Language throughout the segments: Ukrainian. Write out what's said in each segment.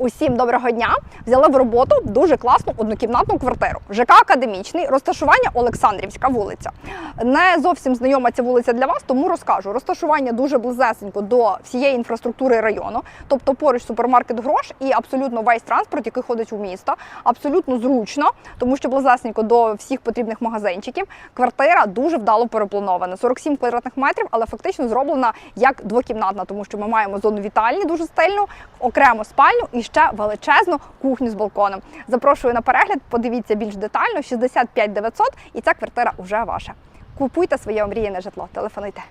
Усім доброго дня! Взяли в роботу дуже класну однокімнатну квартиру. ЖК Академічний, розташування Олександрівська вулиця. Не зовсім знайома ця вулиця для вас, тому розкажу. Розташування дуже близесенько до всієї інфраструктури району, тобто поруч супермаркет грош і абсолютно весь транспорт, який ходить у місто. Абсолютно зручно, тому що близесенько до всіх потрібних магазинчиків. Квартира дуже вдало перепланована. 47 квадратних метрів, але фактично зроблена як двокімнатна, тому що ми маємо зону вітальні дуже стильну, окремо спальню і ще величезну кухню з балконом. Запрошую на перегляд, подивіться більш детально. 65 900 і ця квартира вже ваша. Купуйте своє омріяне житло, телефонуйте.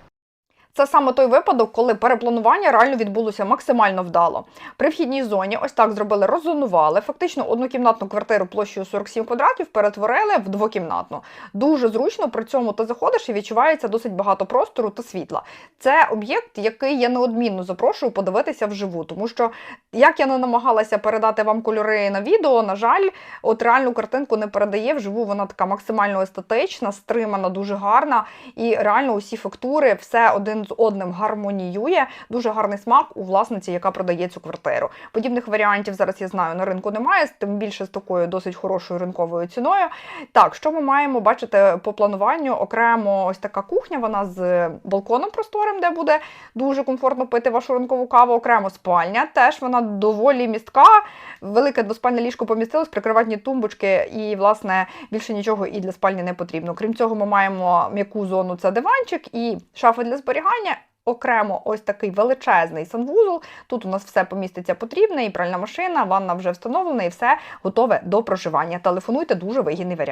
Це саме той випадок, коли перепланування реально відбулося максимально вдало. При вхідній зоні ось так зробили, роззонували. Фактично однокімнатну квартиру площею 47 квадратів перетворили в двокімнатну. Дуже зручно при цьому ти заходиш і відчувається досить багато простору та світла. Це об'єкт, який я неодмінно запрошую подивитися вживу, тому що як я не намагалася передати вам кольори на відео, на жаль, от реальну картинку не передає вживу. Вона така максимально естетична, стримана, дуже гарна. І реально усі фактури, все один з одним гармоніює. Дуже гарний смак у власниці, яка продає цю квартиру. Подібних варіантів зараз я знаю на ринку немає, тим більше з такою досить хорошою ринковою ціною. Так, що ми маємо бачити по плануванню? Окремо ось така кухня, вона з балконом просторим, де буде дуже комфортно пити вашу ранкову каву. Окремо спальня. Теж вона доволі містка. Велике двоспальне ліжко помістилось, прикриватні тумбочки, і, власне, більше нічого і для спальні не потрібно. Крім цього, ми маємо м'яку зону це диванчик і шафи для зберігання. Окремо ось такий величезний санвузол. Тут у нас все поміститься потрібне, і пральна машина, ванна вже встановлена, і все готове до проживання. Телефонуйте дуже вигідний варіант.